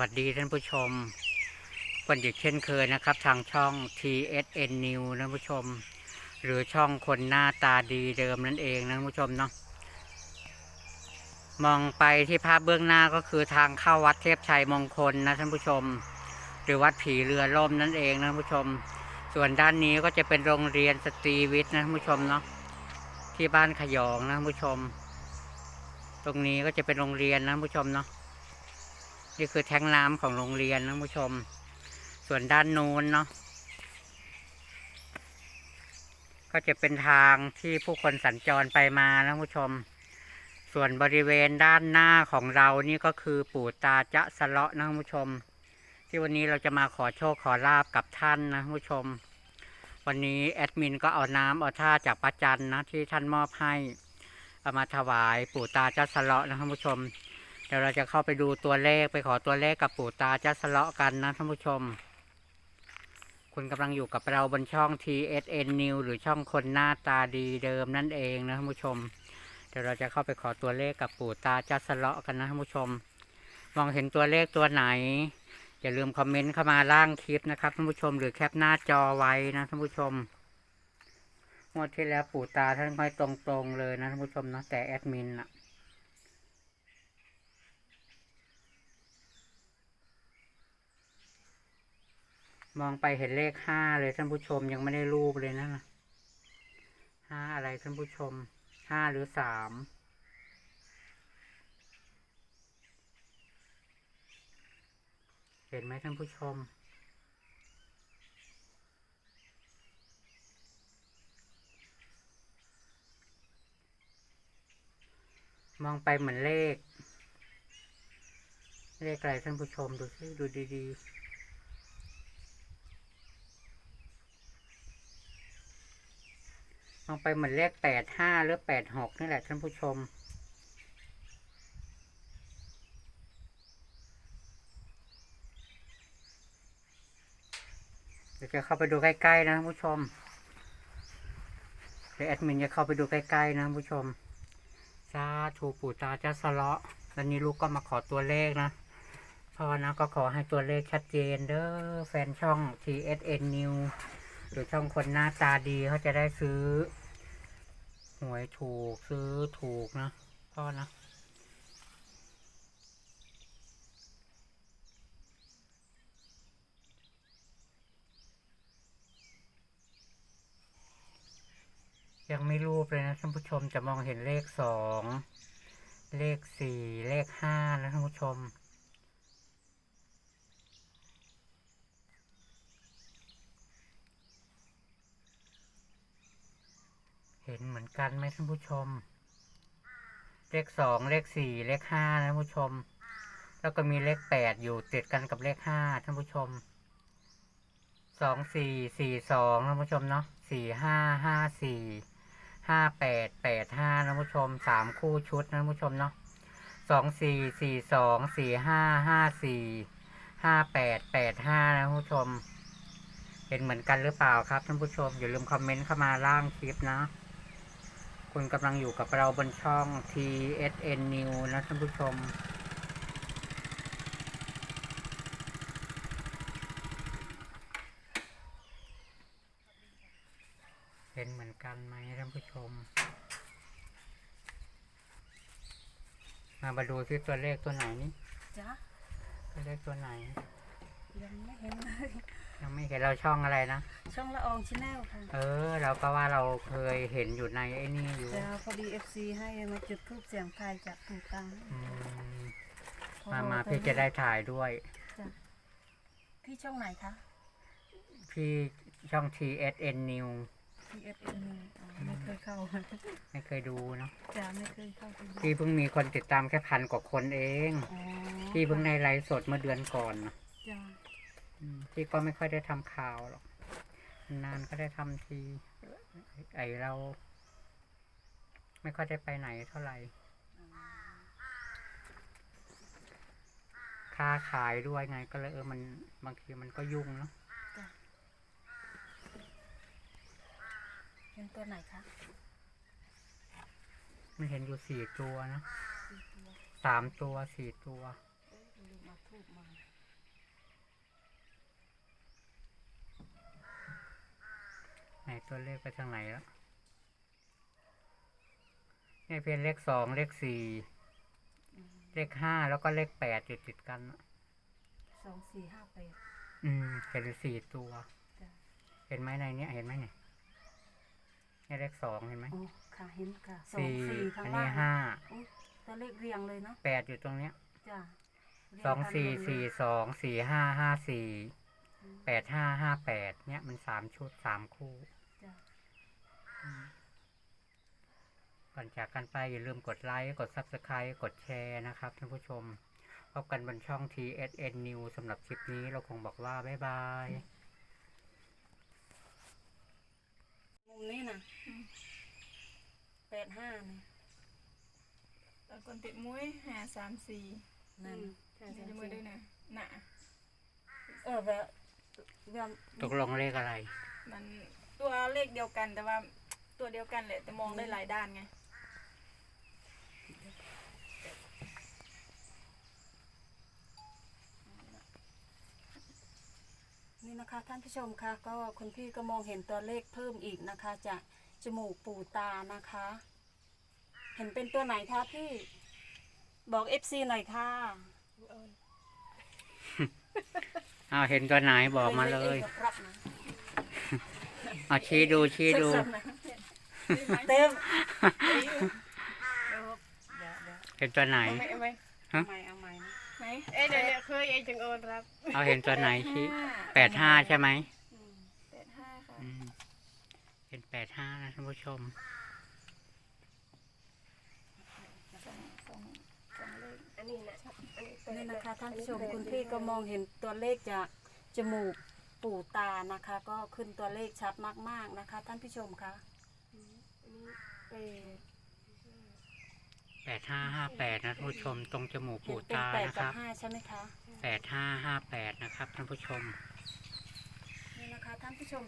วัสดีท่านผู้ชมวันหยุดเช่นเคยนะครับ ทางช่อง TSN New นะผู้ชม หรือช่องคนหน้าตาดีเดิมนั่นเองนะผู้ชมเนาะมองไปที่ภาพเบื้องหน้าก็คือทางเข้าวัดเทพชัยมงคลนะท่านผู้ชม หรือวัดผีเรือล่มนั่นเองนะผู้ชม ส่วนด้านนี้ก็จะเป็นโรงเรียนสตรีวิทย์นะท่านผู้ชมเนาะที่บ้านขยองนะท่านผู้ชม ตรงนี้ก็จะเป็นโรงเรียนนะท่านผู้ชมเนาะ นี่คือแท้งน้ำของโรงเรียนนะผู้ชม ส่วนด้านนู้นเนาะก็จะเป็นทางที่ผู้คนสัญจรไปมานะผู้ชม ส่วนบริเวณด้านหน้าของเรานี่ก็คือปู่ตาจะสะเลาะนะผู้ชม ที่วันนี้เราจะมาขอโชคขอลาบกับท่านนะผู้ชม วันนี้แอดมินก็เอาน้ำเอาท่าจากพระจันนะที่ท่านมอบให้เอามาถวายปู่ตาจะสะเลาะนะท่านผู้ชม เดี๋ยวเราจะเข้าไปดูตัวเลขไปขอตัวเลขกับปู่ตาจะสะเลาะกันนะท่านผู้ชม คุณกำลังอยู่กับเราบนช่อง TSN New หรือช่องคนหน้าตาดีเดิมนั่นเองนะท่านผู้ชม เดี๋ยวเราจะเข้าไปขอตัวเลขกับปู่ตาจะสะเลาะกันนะท่านผู้ชม มองเห็นตัวเลขตัวไหน อย่าลืมคอมเมนต์เข้ามาล่างคลิปนะครับท่านผู้ชม หรือแคปหน้าจอไว้นะท่านผู้ชมงวดที่แล้วปู่ตาท่านไม่ตรงๆเลยนะท่านผู้ชมนะแต่แอดมินอะ มองไปเห็นเลขห้าเลยท่านผู้ชมยังไม่ได้รูปเลยนะห้าอะไรท่านผู้ชมห้าหรือสามเห็นไหมท่านผู้ชมมองไปเหมือนเลข เลขอะไรท่านผู้ชมดูสิดูดีๆ มองไปเหมือนเลขแปดห้าหรือแปดหกนี่แหละท่านผู้ชม เดี๋ยวจะเข้าไปดูใกล้ๆนะท่านผู้ชมเดี๋ยวแอดมินจะเข้าไปดูใกล้ๆนะท่านผู้ชมสาธุปู่ตาจะสะเลาะแล้วนี้ลูกก็มาขอตัวเลขนะพ่อนะก็ขอให้ตัวเลขชัดเจนเด้อแฟนช่อง TSN New หรือช่องคนหน้าตาดีเขาจะได้ซื้อ หวยถูกซื้อถูกนะพ่อนะยังไม่รูปเลยนะท่านผู้ชมจะมองเห็นเลขสอง เลขสี่ เลขห้านะท่านผู้ชม เห็นเหมื อนกันไหมท่านผู้ชม เลขสองเลขสี่เลขห้านะท่านผู้ชม แล้วก็มีเลขแปดอยู่ติดกันกับเลขห้าท่านผู้ชมสองสี่สี่สองท่านผู้ชมเนาะสี่ห้าห้าสี่ห้าแปดแปดห้าท่านผู้ชมสามคู่ชุดนะท่านผู้ชมเนาะสองสี่สี่สองสี่ห้าห้าสี่ห้าแปดแปดห้านะท่านผู้ชม เห็นเหมือนกันหรือเปล่าครับท่านผู้ชม อย่าลืมคอมเมนต์เข้ามาล่างคลิปนะ คุณกำลังอยู่กับเราบนช่อง TSN New นะท่านผู้ชม เห็นเหมือนกันไหมท่านผู้ชม มามาดูที่ตัวเลขตัวไหนนี่จ้ะตัวเลขตัวไหน ยังไม่เห็นเลยยังไม่เห็นเราช่องอะไรนะ ช่องละอองชาแนลค่ะเออ เราก็ว่าเราเคยเห็นอยู่ในไอ้นี่อยู่จะพอดีเอฟซีให้มาจุดทูปเสียงทายจากปู่ตังอืมพอมามาพี่จะได้ถ่ายด้วย จ้ะที่ช่องไหนคะ พี่ช่อง TSN New ที่เอฟเอ็นไม่เคยเข้าไม่เคยดูเนาะจ้ะไม่เคยเข้าไปดูพี่เพิ่งมีคนติดตามแค่พันกว่าคนเอง อ๋อพี่เพิ่งในไลฟ์สดเมื่อเดือนก่อนนะจ้ะอืม พี่ก็ไม่ค่อยได้ทำข่าวหรอก นานก็ได้ทำที ไอเรา ไม่ค่อยได้ไปไหนเท่าไหร่ ค้าขายด้วยไงก็เลยเออมันบางทีมันก็ยุ่งเนาะจ้ะเป็นตัวไหนคะ มันเห็นอยู่สี่ตัวนะสี่ตัวสามตัวสี่ตัวเอ้ยลืมเอาเอาทูบมา ไหนตัวเลขไปทางไหนแล้วนี่เป็นเลขสองเลขสี่เลขห้าแล้วก็เลขแปดอยู่ติดกันอะสองสี่ห้าแปดอืมเป็นสี่ตัวจ้ะเห็นไหมในเนี้ยเห็นไหมเนี่ยนี่เลขสองเห็นไหมอ๋อค่ะเห็นค่ะสองสี่สี่ข้างอันล่านี้งห้าอุ๊ยตัวเลขเรียงเลยเนาะแปดอยู่ตรงเนี้ยจ้ะเรียสองกันสี่หมดเลยสี่สองสี่ห้าห้าสี่อืมแปดห้าห้าแปดเนี่ยมันสามชุดสามคู่จ้ะ ก่อนจากกันไปอย่าลืมกดไลค์ กด Subscribe กดแชร์นะครับท่านผู้ชม พบกันบนช่อง TSN News สำหรับคลิปนี้เราคงบอกว่า บ๊ายบาย มุมนี้นะแปดห้าเนี่ยตอนคนติดมุ้ยหาสามสี่นั่นจะมือด้วยนะหนาเออแบบแบบตกลงเลขอะไร มันตัวเลขเดียวกันแต่ว่า ตัวเดียวกันแหละแต่มองได้หลายด้านไง นี่นะคะท่านผู้ชมคะก็คุณพี่ก็มองเห็นตัวเลขเพิ่มอีกนะคะ จากจมูกปู่ตานะคะ เห็นเป็นตัวไหนคะพี่ บอกเอฟซีหน่อยค่ะอ้าวเห็นตัวไหนบอกมาเลยขครับนะเอาชี้ดูชี้ดูสุๆนะ เต็มเดี๋ยวเดี๋ยวเดี๋ยวเห็นตัวไหน เอาไหมเอาไหมฮะเอาใหม่เอาใหม่นะไหนเอ้ยเดี๋ยวเดี๋ยวเคยเองจังโอนรับเอาเห็นตัวไหนชี้แปดห้าใช่ไหมอืมแปดห้าค่ะอืมเห็นแปดห้านะท่านผู้ชมสองสองสองเลขอันนี้นะอันนี้แปดนี่นะคะท่านผู้ชมคุณพี่ก็มองเห็นตัวเลขจากจมูกปู่ตานะคะ ก็ขึ้นตัวเลขชัดมากๆนะคะ ท่านผู้ชมคะ อันนี้แปดแปดห้าห้าแปดนะท่านผู้ชมตรงจมูกเห็ปู่นเป็นตาแปดนะคกับรับห้าใช่ไหมคะแปดห้าห้าแปดนะครับท่านผู้ชม นี่นะคะท่านผู้ชม